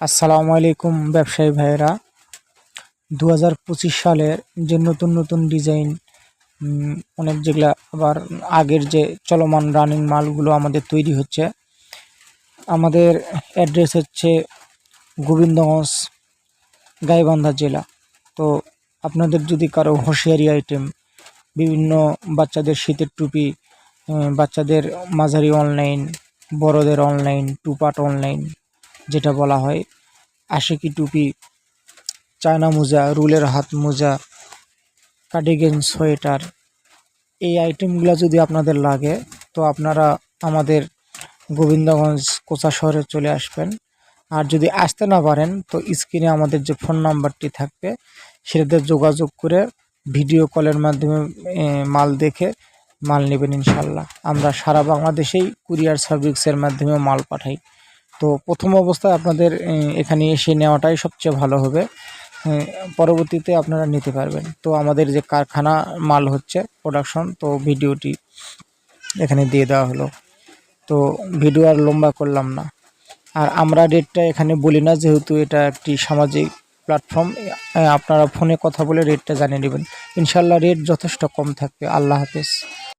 আসসালামু আলাইকুম ব্যবসায়ী ভাইয়েরা। দু হাজার পঁচিশ সালের যে নতুন নতুন ডিজাইন অনেক যেগুলা আবার আগের যে চলমান রানিং মালগুলো আমাদের তৈরি হচ্ছে। আমাদের অ্যাড্রেস হচ্ছে গোবিন্দগঞ্জ, গাইবান্ধা জেলা। তো আপনাদের যদি কারও হুঁশিয়ারি আইটেম, বিভিন্ন বাচ্চাদের শীতের টুপি বাচ্চাদের মাঝারি অনলাইন, বড়দের অনলাইন, টু অনলাইন যেটা বলা হয় আশিকি টুপি, চায়না মোজা, রুলের হাত মোজা, কার্ডিগেন সোয়েটার। এই আইটেমগুলো যদি আপনাদের লাগে, তো আপনারা আমাদের গোবিন্দগঞ্জ কোচা শহরে চলে আসবেন। আর যদি আসতে না পারেন, তো স্ক্রিনে আমাদের যে ফোন নাম্বারটি থাকবে, সেটাতে যোগাযোগ করে ভিডিও কলের মাধ্যমে মাল দেখে মাল নেবেন ইনশাল্লাহ। আমরা সারা বাংলাদেশেই কুরিয়ার সার্ভিসের মাধ্যমে মাল পাঠাই। তো প্রথম অবস্থায় আপনাদের এখানে এসে নেওয়াটাই সবচেয়ে ভালো হবে। পরবর্তীতে আপনারা নিতে পারবেন। তো আমাদের যে কারখানা মাল হচ্ছে প্রোডাকশন তো ভিডিওটি এখানে দিয়ে দেওয়া হলো। তো ভিডিও আর লম্বা করলাম না। আর আমরা রেটটা এখানে বলি না, যেহেতু এটা একটি সামাজিক প্ল্যাটফর্ম আপনারা ফোনে কথা বলে রেটটা জানিয়ে নেবেন। ইনশাল্লাহ রেট যথেষ্ট কম থাকবে। আল্লাহ হাফেজ।